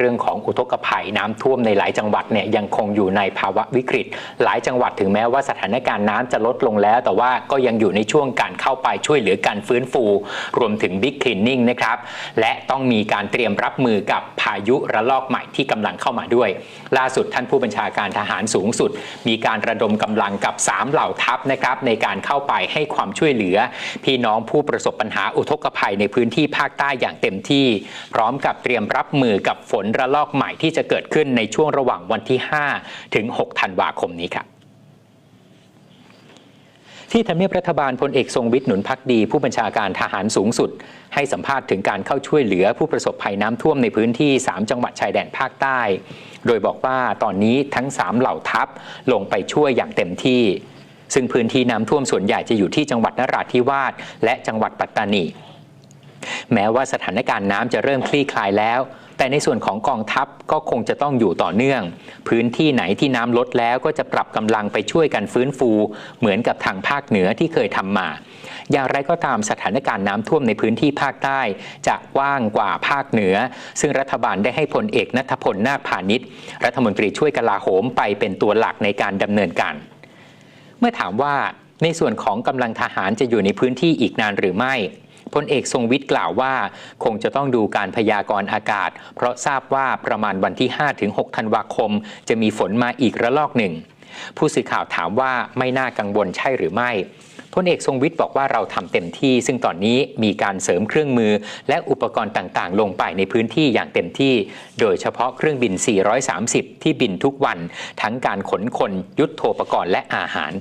เรื่องของอุทกภัยน้ำท่วมในหลายจังหวัดเนี่ยยังคงอยู่ในภาวะวิกฤต หลายจังหวัดถึงแม้ว่าสถานการณ์น้ำจะลดลงแล้ว แต่ว่าก็ยังอยู่ในช่วงการเข้าไปช่วยเหลือการฟื้นฟู รวมถึงบิ๊กคลีนนิ่งนะครับและต้องมีการเตรียมรับมือกับพายุระลอกใหม่ที่กำลังเข้ามาด้วย ล่าสุดท่านผู้บัญชาการทหารสูงสุด มีการระดมกำลังกับ 3 เหล่าทัพนะครับในการเข้าไปให้ความช่วยเหลือ พี่น้องผู้ประสบปัญหาอุทกภัยในพื้นที่ภาคใต้อย่างเต็มที่ พร้อมกับเตรียมรับมือกับฝนระลอกใหม่ที่จะเกิดขึ้นในช่วงระหว่างวันที่ 5 ถึง 6 ธันวาคมนี้ครับที่ทำเนียบรัฐบาลพลเอกทรงวิทย์หนุนพักดี ผู้บัญชาการทหารสูงสุด ให้สัมภาษณ์ถึงการเข้าช่วยเหลือผู้ประสบภัยน้ำท่วมในพื้นที่ 3 จังหวัดชายแดนภาคใต้ โดยบอกว่าตอนนี้ทั้ง 3 เหล่าทัพลงไปช่วยอย่างเต็มที่ ซึ่งพื้นที่น้ำท่วมส่วนใหญ่จะอยู่ที่จังหวัดนราธิวาสและจังหวัดปัตตานี แม้ว่าสถานการณ์น้ำจะเริ่มคลี่คลายแล้ว แต่ในส่วนของกองทัพก็คงจะต้องอยู่ต่อเนื่อง พื้นที่ไหนที่น้ำลดแล้วก็จะปรับกำลังไปช่วยกันฟื้นฟู เหมือนกับทางภาคเหนือที่เคยทำมา อย่างไรก็ตามสถานการณ์น้ำท่วมในพื้นที่ภาคใต้จะกว้างกว่าภาคเหนือ ซึ่งรัฐบาลได้ให้พลเอกนัทพลนาคพาณิชย์รัฐมนตรีช่วยกลาโหมไปเป็นตัวหลักในการดำเนินการ เมื่อถามว่าในส่วนของกำลังทหารจะอยู่ในพื้นที่อีกนานหรือไม่ พลเอกทรงวิทย์กล่าวว่า คงจะต้องดูการพยากรณ์อากาศ เพราะทราบว่าประมาณวันที่ 5-6 ธันวาคม จะมีฝนมาอีกระลอกหนึ่ง ผู้สื่อข่าวถามว่าไม่น่ากังวลใช่หรือไม่พลเอกทรงวิทย์บอกว่าเราทำเต็มที่ ซึ่งตอนนี้มีการเสริมเครื่องมือ และอุปกรณ์ต่างๆ ลงไปในพื้นที่อย่างเต็มที่ โดยเฉพาะเครื่องบิน 430 ที่บินทุกวัน ทั้งการขนคนยุทโธปกรณ์และอาหาร